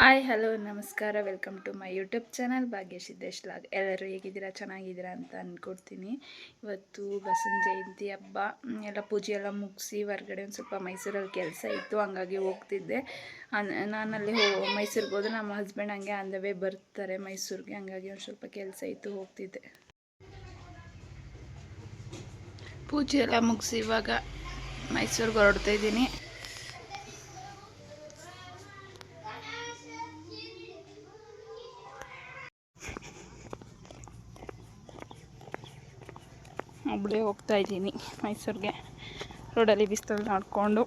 Hi, hello, ನಮಸ್ಕಾರ. Welcome to my YouTube channel Bhagya Siddesh log. ಎಲ್ಲರೂ ಹೇಗಿದ್ದೀರಾ? ಚೆನ್ನಾಗಿದ್ದೀರಾ ಅಂತ ಅಂದ್ಕೊಡ್ತೀನಿ ಇವತ್ತು ಬಸವನ ಜಯಂತಿ ಹಬ್ಬ. ಎಲ್ಲ ಪೂಜೆ ಎಲ್ಲ ಮುಗಿಸಿ ಹೊರಗಡೆ ಒಂದು ಸ್ವಲ್ಪ ಮೈಸೂರಲ್ಲಿ ಕೆಲಸ ಇತ್ತು, ಹಂಗಾಗಿ ಹೋಗ್ತಿದ್ದೆ. ನಾನಲ್ಲಿ ಹೋ, ಮೈಸೂರಿಗೆ ಹೋದ್ರೆ ನಮ್ಮ ಹಸ್ಬೆಂಡ್ ಹಂಗೆ ಅಂದವೇ ಬರ್ತಾರೆ ಮೈಸೂರಿಗೆ, ಹಂಗಾಗಿ ಒಂದು ಸ್ವಲ್ಪ ಕೆಲಸ ಇತ್ತು, ಹೋಗ್ತಿದ್ದೆ. ಪೂಜೆ ಎಲ್ಲ ಮುಗಿಸಿ ಇವಾಗ ಮೈಸೂರಿಗೆ ಹೊರಡ್ತಾ ಇದ್ದೀನಿ. ಒಬ್ಬಳೇ ಹೋಗ್ತಾ ಇದ್ದೀನಿ ಮೈಸೂರಿಗೆ. ರೋಡಲ್ಲಿ ಬಿಸ್ತಲ್ಲಿ ನಡ್ಕೊಂಡು.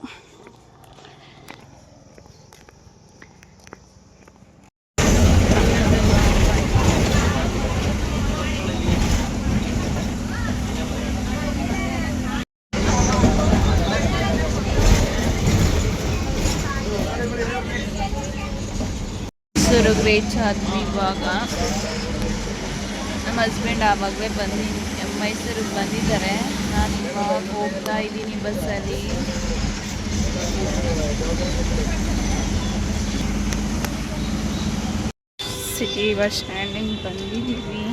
ಮೈಸೂರಿಗೆ ರೀಚ್ ಇವಾಗ. ನಮ್ಮ ಹಸ್ಬೆಂಡ್ ಆವಾಗಲೇ ಬಂದು ಮೈಸೂರಿಗೆ ಬಂದಿದ್ದಾರೆ. ನಾನು ಹೋಗ್ತಾ ಇದ್ದೀನಿ ಬಸ್ಸಲ್ಲಿ. ಸಿಟಿ ಬಸ್ ಸ್ಟ್ಯಾಂಡಿಂಗ್ ಬಂದಿದ್ದೀವಿ.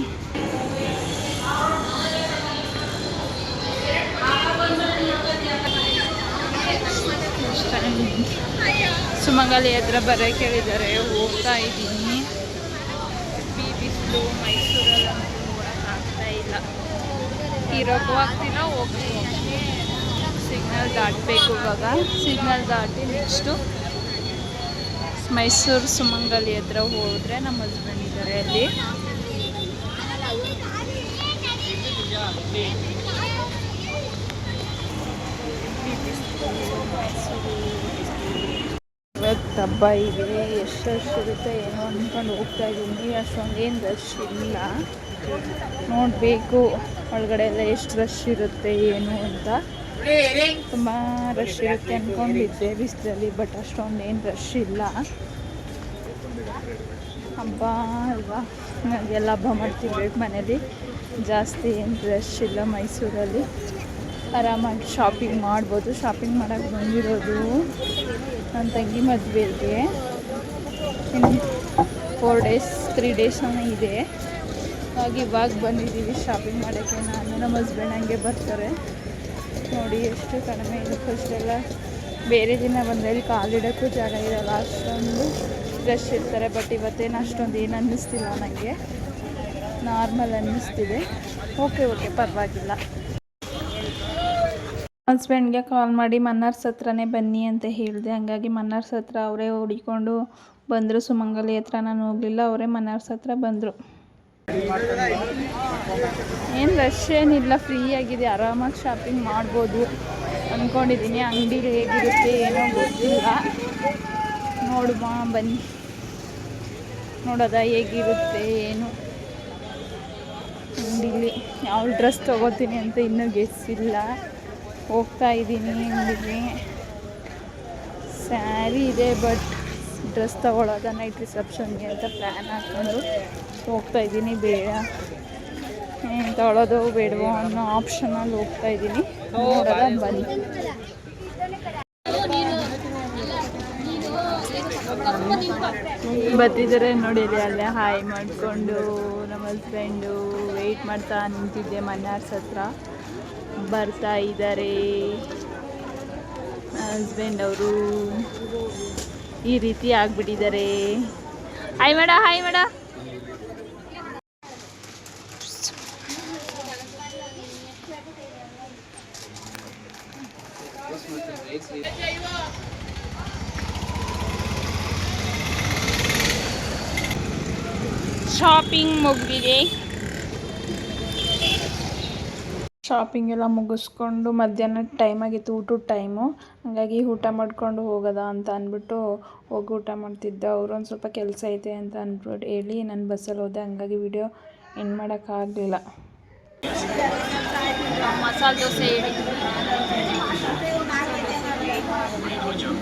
ಸುಮಂಗಲಿ ಹತ್ರ ಬರೋಕೆ ಹೇಳಿದ್ದಾರೆ ಹೋಗ್ತಾ ಇದ್ದೀನಿ. ಇರೋಕ್ಕೂ ಆಗ್ತಿಲ್ಲ ಸಿಗ್ನಲ್ ದಾಟಬೇಕು ಇವಾಗ. ಸಿಗ್ನಲ್ ದಾಟಿ ನೆಕ್ಸ್ಟು ಮೈಸೂರು ಸುಮಂಗಲಿ ಹತ್ರ ಹೋದರೆ ನಮ್ಮ ಹಸ್ಬೆಂಡ್ ಇದ್ದಾರೆ ಅಲ್ಲಿ. ಇವತ್ತು ಹಬ್ಬ ಇದೆ, ಎಷ್ಟು ರಶ್ ಇರುತ್ತೆ, ಏನೋ ಅಂದ್ಕೊಂಡು ಹೋಗ್ತಾ ಇದ್ದೀನಿ. ಅಷ್ಟೊಂದೇನು ರಶ್ ಇಲ್ಲ. ನೋಡಬೇಕು ಒಳಗಡೆ ಎಲ್ಲ ಎಷ್ಟು ರಶ್ ಇರುತ್ತೆ, ಏನು ಅಂತ. ತುಂಬ ರಶ್ ಇರುತ್ತೆ ಅಂದ್ಕೊಂಡಿದ್ದೆ ಬಿಸಿಲಲ್ಲಿ ಬಟ್ ಅಷ್ಟೊಂದು ಏನು ರಶ್ ಇಲ್ಲ. ಹಬ್ಬ ಅಲ್ವಾ? ಎಲ್ಲ ಹಬ್ಬ ಮಾಡ್ತಿರ್ಬೇಕು ಮನೇಲಿ. ಜಾಸ್ತಿ ಏನು ರಶ್ ಇಲ್ಲ ಮೈಸೂರಲ್ಲಿ. ಆರಾಮಾಗಿ ಶಾಪಿಂಗ್ ಮಾಡ್ಬೋದು. ಶಾಪಿಂಗ್ ಮಾಡೋಕ್ಕೆ ಬಂದಿರೋದು ನನ್ನ ತಂಗಿ ಮದುವೆಗೆ. ಫೋರ್ ಡೇಸ್ ತ್ರೀ ಡೇಸ್ ಇದೆ. ಹಾಗಾಗಿ ಇವಾಗ ಬಂದಿದ್ದೀವಿ. ಶಾಪಿಂಗ್ ಮಾಡೋಕ್ಕೆ ನಾನು, ನಮ್ಮ ಹಸ್ಬೆಂಡ್ ಹಂಗೆ ಬರ್ತಾರೆ. ನೋಡಿ ಎಷ್ಟು ಕಡಿಮೆ ಇದೆ ಫಸ್ಟೆಲ್ಲ ಬೇರೆ ದಿನ ಬಂದಲ್ಲಿ ಕಾಲಿಡೋಕ್ಕೂ ಜಾಗ ಇರಲ್ಲ. ಅಷ್ಟೊಂದು ರಶ್ ಇರ್ತಾರೆ ಬಟ್ ಇವತ್ತೇನು ಅಷ್ಟೊಂದು ಏನು ಅನ್ನಿಸ್ತಿಲ್ಲ ನನಗೆ ನಾರ್ಮಲ್ ಅನ್ನಿಸ್ತಿದೆ. ಓಕೆ ಓಕೆ ಪರವಾಗಿಲ್ಲ. ಹಸ್ಬೆಂಡ್ಗೆ ಕಾಲ್ ಮಾಡಿ ಮನ್ನಾರ್ಸ್ ಹತ್ರನೇ ಬನ್ನಿ ಅಂತ ಹೇಳಿದೆ. ಹಂಗಾಗಿ ಮನ್ನಾರ್ಸ್ ಹತ್ರ ಅವರೇ ಹುಡಿಕೊಂಡು ಬಂದರು. ಸುಮಂಗಲಿ ಹತ್ರ ನಾನು ಹೋಗಲಿಲ್ಲ, ಅವರೇ ಮನ್ನಾರ್ಸ್ ಹತ್ರ ಬಂದರು. ಏನು ರಶ್ ಏನಿಲ್ಲ ಫ್ರೀ ಆಗಿದೆ ಆರಾಮಾಗಿ ಶಾಪಿಂಗ್ ಮಾಡ್ಬೋದು. ಅಂದ್ಕೊಂಡಿದ್ದೀನಿ ಅಂಗಡಿ ಹೇಗಿರುತ್ತೆ, ಏನೋ ಗೊತ್ತಿಲ್ಲ. ನೋಡುವ ಬನ್ನಿ. ನೋಡೋದ ಹೇಗಿರುತ್ತೆ, ಏನು. ಅಂಗಡಿಲಿ ಯಾವ ಡ್ರೆಸ್ ತೊಗೋತೀನಿ ಅಂತ ಇನ್ನೂ ಗೆಸ್ಸಿಲ್ಲ ಹೋಗ್ತಾ ಇದ್ದೀನಿ ಅಂಗಡಿಗೆ ಸ್ಯಾರಿ ಇದೆ ಬಟ್ ಡ್ರೆಸ್ ತೊಗೊಳೋದ ನೈಟ್ ರಿಸೆಪ್ಷನ್ಗೆ ಅಂತ ಪ್ಲ್ಯಾನ್ ಹಾಕ್ಕೊಂಡು ಹೋಗ್ತಾ ಇದ್ದೀನಿ ಬೇಡ. ತೊಳೋದು ಬೇಡವೋ ಅನ್ನೋ ಆಪ್ಷನಲ್ಲಿ ಹೋಗ್ತಾ ಇದ್ದೀನಿ. ನೋಡೋದ ಬನ್ನಿ. ಬರ್ತಿದ್ದಾರೆ ನೋಡಿ ಅಲ್ಲಿ ಹಾಯ್ ಮಾಡಿಕೊಂಡು ನಮ್ಮ ಹಸ್ಬೆಂಡು ವೆಯ್ಟ್ ಮಾಡ್ತಾ ನಿಂತಿದ್ದೆ ಮನ್ನಾರ್ಸ್ ಹತ್ರ. ಬರ್ತಾ ಇದ್ದಾರೆ. ಹಸ್ಬೆಂಡ್ ಅವರು ಈ ರೀತಿ ಆಗ್ಬಿಟ್ಟಿದ್ದಾರೆ. ಹಾಯ್ ಮೇಡ ಹಾಯ್ ಮೇಡ ಶಾಪಿಂಗ್ ಮುಗಿದಿದೆ. ಶಾಪಿಂಗ್ ಎಲ್ಲ ಮುಗಿಸ್ಕೊಂಡು ಮಧ್ಯಾಹ್ನ ಟೈಮ್ ಆಗಿತ್ತು ಊಟದ ಟೈಮು ಹಾಗಾಗಿ ಊಟ ಮಾಡ್ಕೊಂಡು ಹೋಗೋದ ಅಂತ ಅಂದ್ಬಿಟ್ಟು ಹೋಗಿ ಊಟ ಮಾಡ್ತಿದ್ದೆ. ಅವರು ಒಂದು ಸ್ವಲ್ಪ ಕೆಲಸ ಐತೆ ಅಂತ ಅಂದ್ಬಿಟ್ಟು ಹೇಳಿ ನಾನು ಬಸ್ಸಲ್ಲಿ ಹೋದೆ. ಹಂಗಾಗಿ ವಿಡಿಯೋ ಎಂಡ್ ಮಾಡೋಕ್ಕಾಗಲಿಲ್ಲ ಮಸಾಲೆ ದೋಸೆ కొంచెం